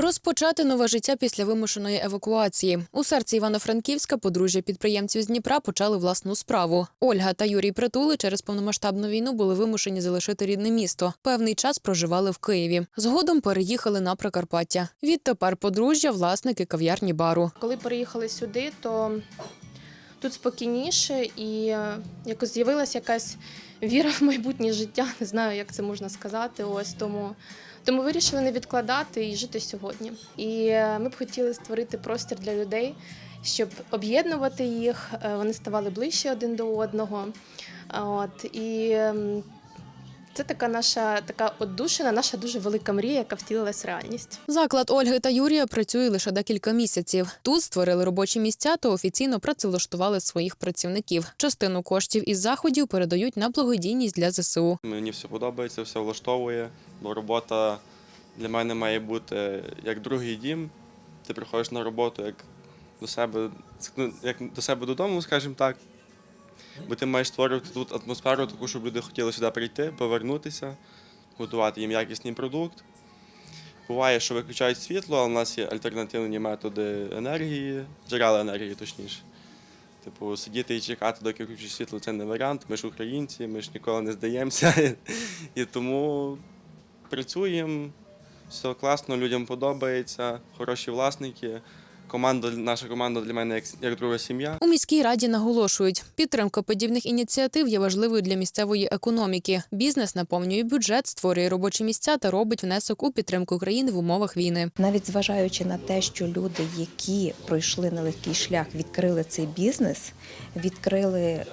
Розпочати нове життя після вимушеної евакуації. У серці Івано-Франківська подружжя підприємців з Дніпра почали власну справу. Ольга та Юрій Притули через повномасштабну війну були вимушені залишити рідне місто. Певний час проживали в Києві. Згодом переїхали на Прикарпаття. Відтепер подружжя власники кав'ярні бару. Коли переїхали сюди, то тут спокійніше і е, якось з'явилася якась віра в майбутнє життя. Не знаю, як це можна сказати. Ось тому. Тому вирішили не відкладати і жити сьогодні. І е, ми б хотіли створити простір для людей, щоб об'єднувати їх. е, Вони ставали ближче один до одного. От і ем, це така наша така одушина, наша дуже велика мрія, яка втілилась в реальність. Заклад Ольги та Юрія працює лише декілька місяців. Тут створили робочі місця та офіційно працевлаштували своїх працівників. Частину коштів із заходів передають на благодійність для ЗСУ. Мені все подобається, все влаштовує, бо робота для мене має бути як другий дім. Ти приходиш на роботу як до себе, ну, як до себе додому, скажімо так. Бо ти маєш створювати тут атмосферу, таку, щоб люди хотіли сюди прийти, повернутися, готувати їм якісний продукт. Буває, що виключають світло, але в нас є альтернативні методи енергії, джерела енергії, точніше. Типу, сидіти і чекати, доки включать світло, це не варіант. Ми ж українці, ми ж ніколи не здаємося. І тому працюємо, все класно, людям подобається, хороші власники. Команда, наша команда для мене як, як друга сім'я. У міській раді наголошують, підтримка подібних ініціатив є важливою для місцевої економіки. Бізнес наповнює бюджет, створює робочі місця та робить внесок у підтримку країни в умовах війни. Навіть зважаючи на те, що люди, які пройшли нелегкий шлях, відкрили цей бізнес, відкрили, е,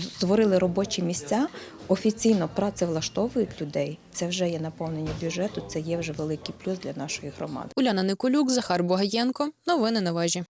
створили робочі місця, офіційно працевлаштовують людей. Це вже є наповнення бюджету, це є вже великий плюс для нашої громади. Уляна Николюк, Захар Богаєнко. Новини на вежі.